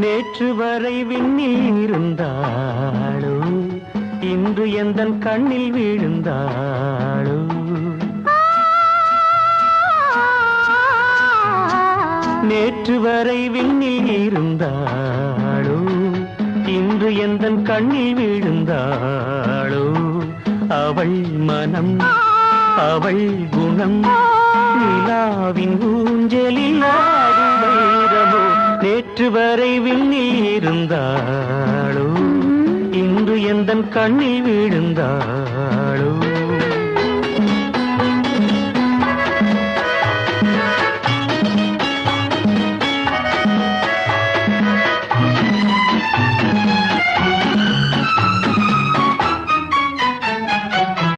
நேற்று வரை விண்ணில் இருந்தாளோ இன்று எந்த கண்ணில் விழுந்தாளோ? நேற்று வரை விண்ணில் இருந்தாளோ? இன்று எந்த கண்ணில் விழுந்தாளோ? அவள் மனம் அவள் குணம் நிலாவின் ஊஞ்சலிலா நேற்று வரை விண்ணில் இருந்தாளோ? இன்று எந்தன் கண்ணில் விழுந்தாளோ?